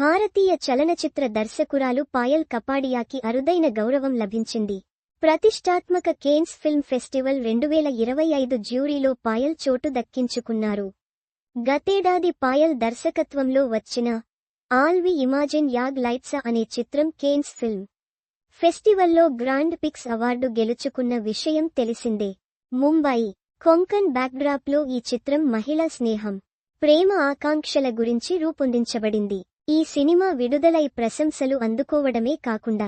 భారతీయ చలనచిత్ర దర్శకురాలు పాయల్ కపాడియాకి అరుదైన గౌరవం లభించింది. ప్రతిష్టాత్మక కేన్స్ ఫిల్మ్ ఫెస్టివల్ రెండువేల ఇరవై ఐదు జ్యూరీలో పాయల్ చోటు దక్కించుకున్నారు. గతేడాది పాయల్ దర్శకత్వంలో వచ్చిన ఆల్వి ఇమాజిన్ యాగ్ లైట్స అనే చిత్రం కేన్స్ ఫిల్మ్ ఫెస్టివల్లో గ్రాండ్ పిక్స్ అవార్డు గెలుచుకున్న విషయం తెలిసిందే. ముంబై కొంకన్ బ్యాక్డ్రాప్లో ఈ చిత్రం మహిళా స్నేహం ప్రేమ ఆకాంక్షల గురించి రూపొందించబడింది. ఈ సినిమా విడుదలై ప్రశంసలు అందుకోవడమే కాకుండా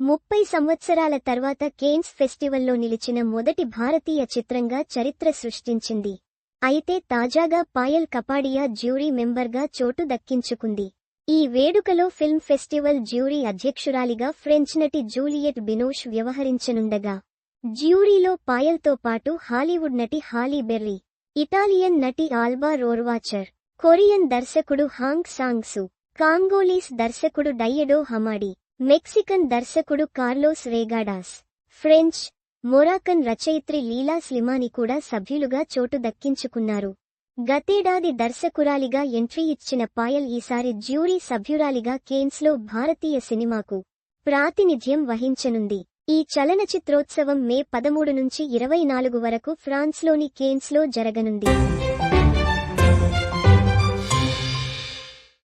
ముప్పై సంవత్సరాల తర్వాత కేన్స్ ఫెస్టివల్లో నిలిచిన మొదటి భారతీయ చిత్రంగా చరిత్ర సృష్టించింది. అయితే తాజాగా పాయల్ కపాడియా జ్యూరీ మెంబర్గా చోటు దక్కించుకుంది. ఈ వేడుకలో ఫిల్మ్ ఫెస్టివల్ జ్యూరీ అధ్యక్షురాలిగా ఫ్రెంచ్ నటి జూలియట్ బినోష్ వ్యవహరించనుండగా. జ్యూరీలో పాయల్తో పాటు హాలీవుడ్ నటి హాలీ బెర్రీ ఇటాలియన్ నటి ఆల్బా రోర్వాచర్ కొరియన్ దర్శకుడు హాంగ్ సాంగ్సు కాంగోలీస్ దర్శకుడు డయ్యడో హమాడి మెక్సికన్ దర్శకుడు కార్లోస్ రేగాడాస్ ఫ్రెంచ్ మొరాకన్ రచయిత్రి లీలా స్లిమాని కూడా సభ్యులుగా చోటు దక్కించుకున్నారు. గతేడాది దర్శకురాలిగా ఎంట్రీ ఇచ్చిన పాయల్ ఈసారి జ్యూరీ సభ్యురాలిగా కేన్స్లో భారతీయ సినిమాకు ప్రాతినిధ్యం వహించనుంది. ఈ చలనచిత్రోత్సవం మే పదమూడు నుంచి ఇరవై నాలుగు వరకు ఫ్రాన్స్లోని కేన్స్లో జరగనుంది.